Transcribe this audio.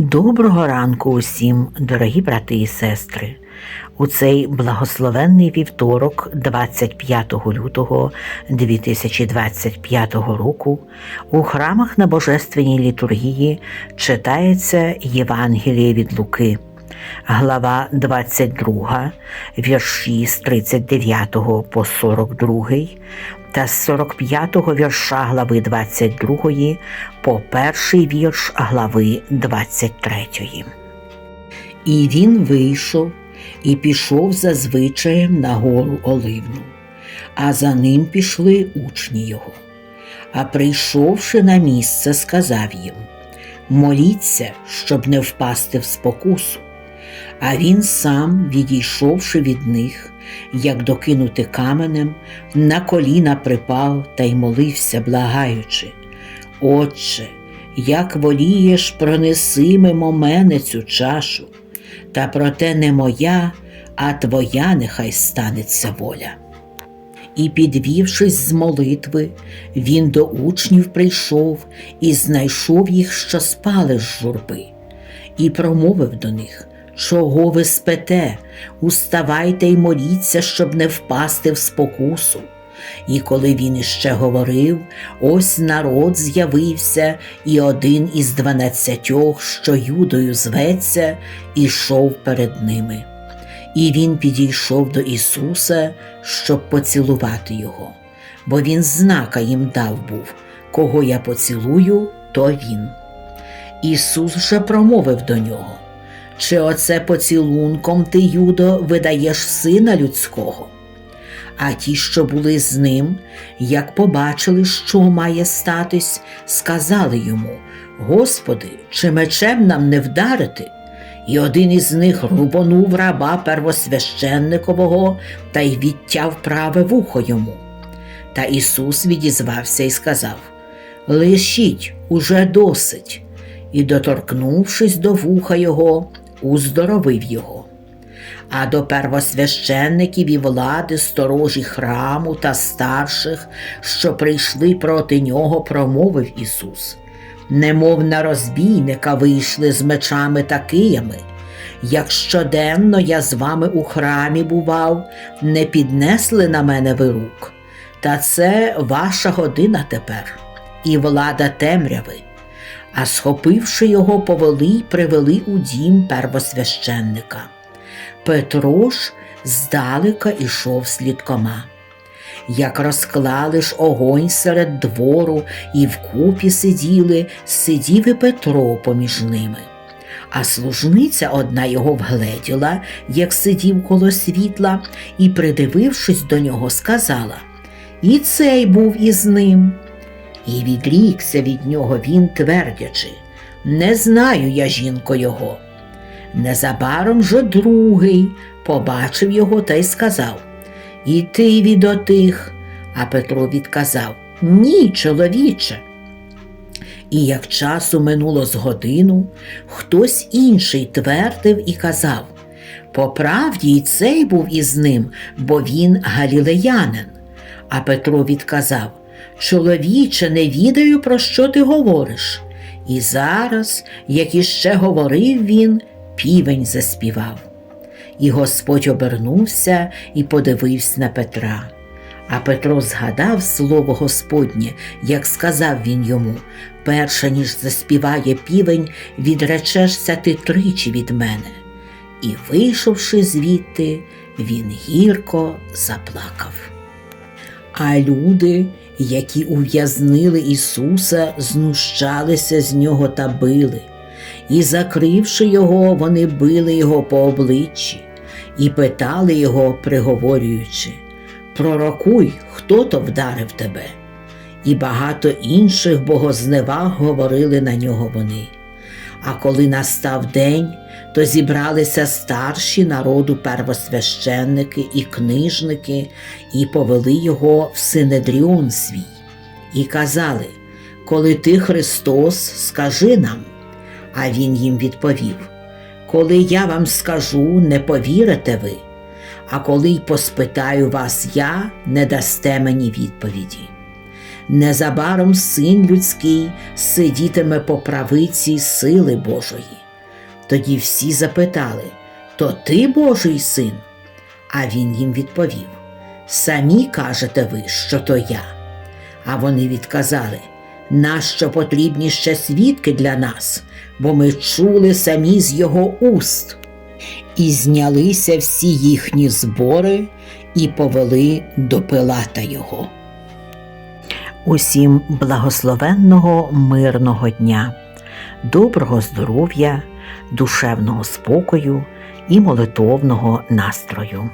Доброго ранку усім, дорогі брати і сестри. У цей благословенний вівторок, 25 лютого 2025 року, у храмах на Божественній літургії читається Євангеліє від Луки, глава 22, вірші з 39 по 42 та з 45 го вірша глави 22 по перший вірш глави 23. І він вийшов і пішов за звичаєм на гору Оливну, а за ним пішли учні його. А прийшовши на місце, сказав їм Моліться, щоб не впасти в спокусу. А він сам, відійшовши від них, як докинути каменем, на коліна припав та й молився, благаючи. Отче, як волієш, пронеси мимо мене цю чашу, та проте не моя, а твоя нехай станеться воля. І, підвівшись з молитви, він до учнів прийшов і знайшов їх, що спали з журби, і промовив до них Чого ви спите? Уставайте й моліться, щоб не впасти в спокусу. І коли він іще говорив, ось народ з'явився, і один із дванадцятьох, що юдою зветься, ішов перед ними. І він підійшов до Ісуса, щоб поцілувати його, бо він знака їм дав був кого я поцілую, то він. Ісус же промовив до нього. Чи оце поцілунком ти, Юдо, видаєш сина людського? А ті, що були з ним, як побачили, що має статись, сказали йому Господи, чи мечем нам не вдарити? І один із них рубонув раба первосвященникового та й відтяв праве вухо йому. Та Ісус відізвався і сказав Лишіть уже досить, і, доторкнувшись до вуха його, уздоровив його. А до первосвященників і влади, сторожі храму та старших, що прийшли проти нього, промовив Ісус. Немов на розбійника вийшли з мечами та киями. Як щоденно я з вами у храмі бував, не піднесли на мене ви рук. Та це ваша година тепер, і влада темряви а схопивши його, повели й привели у дім первосвященника. Петро ж здалека ішов слідкома. Як розклали ж огонь серед двору і вкупі сиділи, сидів і Петро поміж ними. А служниця одна його вгледіла, як сидів коло світла, і, придивившись до нього, сказала І цей був із ним. І відрікся від нього він, твердячи Не знаю я, жінко, його. Незабаром же другий побачив його та й сказав І ти від отих. А Петро відказав Ні, чоловіче. І як часу минуло з годину, хтось інший твердив і казав По правді й цей був із ним, бо він галілеянин. А Петро відказав Чоловіче, не відаю, про що ти говориш. І зараз, як іще говорив він, півень заспівав. І Господь обернувся і подивився на Петра. А Петро згадав слово Господнє, як сказав він йому перше ніж заспіває півень, відречешся ти тричі від мене. І, вийшовши звідти, він гірко заплакав. А люди, які ув'язнили Ісуса, знущалися з нього та били, і, закривши його, вони били його по обличчі і питали його, приговорюючи Пророкуй, хто то вдарив тебе. І багато інших богозневаг говорили на нього вони. А коли настав день, то зібралися старші народу первосвященники і книжники, і повели його в Синедріон свій, і казали Коли ти Христос, скажи нам. А він їм відповів Коли я вам скажу, не повірите ви, а коли й поспитаю вас я, не дасте мені відповіді. Незабаром син людський сидітиме по правиці сили Божої Тоді всі запитали То ти Божий син? А він їм відповів Самі кажете ви, що то я. А вони відказали Нащо потрібні ще свідки для нас, бо ми чули самі з його уст. І знялися всі їхні збори і повели до Пилата його. Усім благословенного мирного дня, доброго здоров'я, душевного спокою і молитовного настрою.